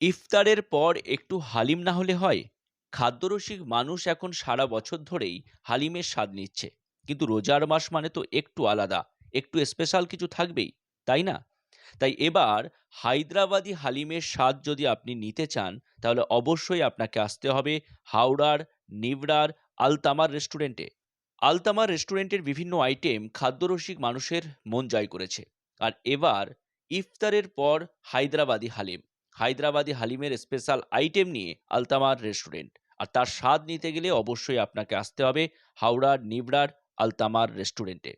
ইফতারের পর একটু হালিম না হলে হয়? খাদ্যরসিক মানুষ এখন সারা বছর ধরেই হালিমের স্বাদ নিচ্ছে। কিন্তু রোজার মাস মানে তো একটু আলাদা, একটু স্পেশাল কিছু থাকবেই, তাই না? তাই এবার হায়দ্রাবাদি হালিমের স্বাদ যদি আপনি নিতে চান, তাহলে অবশ্যই আপনাকে আসতে হবে হাওড়ার, নিবড়ার, আলতামার রেস্টুরেন্টে আলতামার রেস্টুরেন্টের বিভিন্ন আইটেম খাদ্যরসিক মানুষের মন জয় করেছে। আর এবার ইফতারের পর হায়দ্রাবাদি হালিম। হায়দ্রাবাদি হালিমের স্পেশাল আইটেম নিয়ে আলতামার রেস্টুরেন্ট আর তার স্বাদ নিতে গেলে অবশ্যই আপনাকে আসতে হবে হাওড়ার, নিবড়ার আলতামার রেস্টুরেন্টে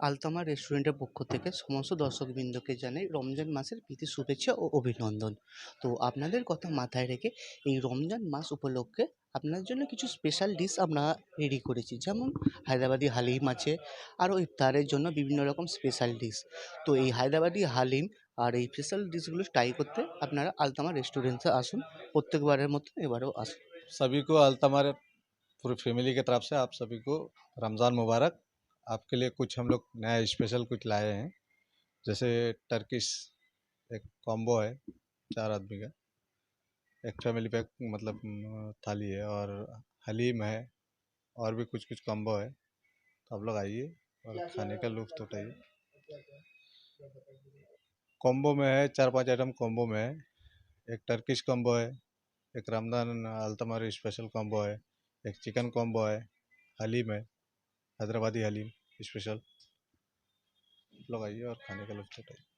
আলতামা রেস্টুরেন্টের পক্ষ থেকে সমস্ত দর্শকবৃন্দকে জানাই রমজান মাসের প্রীতি শুভেচ্ছা ও অভিনন্দন। তো আপনাদের কথা মাথায় রেখে এই রমজান মাস উপলক্ষে আপনার জন্য কিছু স্পেশাল ডিশ আমরা রেডি করেছি। যেমন হায়দ্রাবাদি হালিম আছে, আরও ইফতারের জন্য বিভিন্ন রকম স্পেশাল ডিশ তো এই হায়দ্রাবাদি হালিম আর এই স্পেশাল ডিশগুলো ট্রাই করতে আপনারা আলতামা রেস্টুরেন্টে আসুন, প্রত্যেকবারের মতো এবারেও আসুন। সবই কো আলতামার পুরো ফ্যামিলিকে তরফ সে আপ সবই রমজান মুবারক आपके लिए कुछ हम लोग नया स्पेशल कुछ लाए हैं। जैसे टर्किश एक कॉम्बो है चार आदमी का। एक फैमिली पैक मतलब थाली है और हलीम है और भी कुछ कुछ कॉम्बो है। तो आप लोग आइए और खाने का लुत्फ उठाइए। कॉम्बो में है चार पाँच आइटम कॉम्बो में है। एक टर्किश कॉम्बो है एक रमज़ान अल्तमारी स्पेशल कॉम्बो है एक चिकन कॉम्बो है हलीम है हैदराबादी हलीम। स्पेशल लगाइए और खाने का लुत्फ उठाइए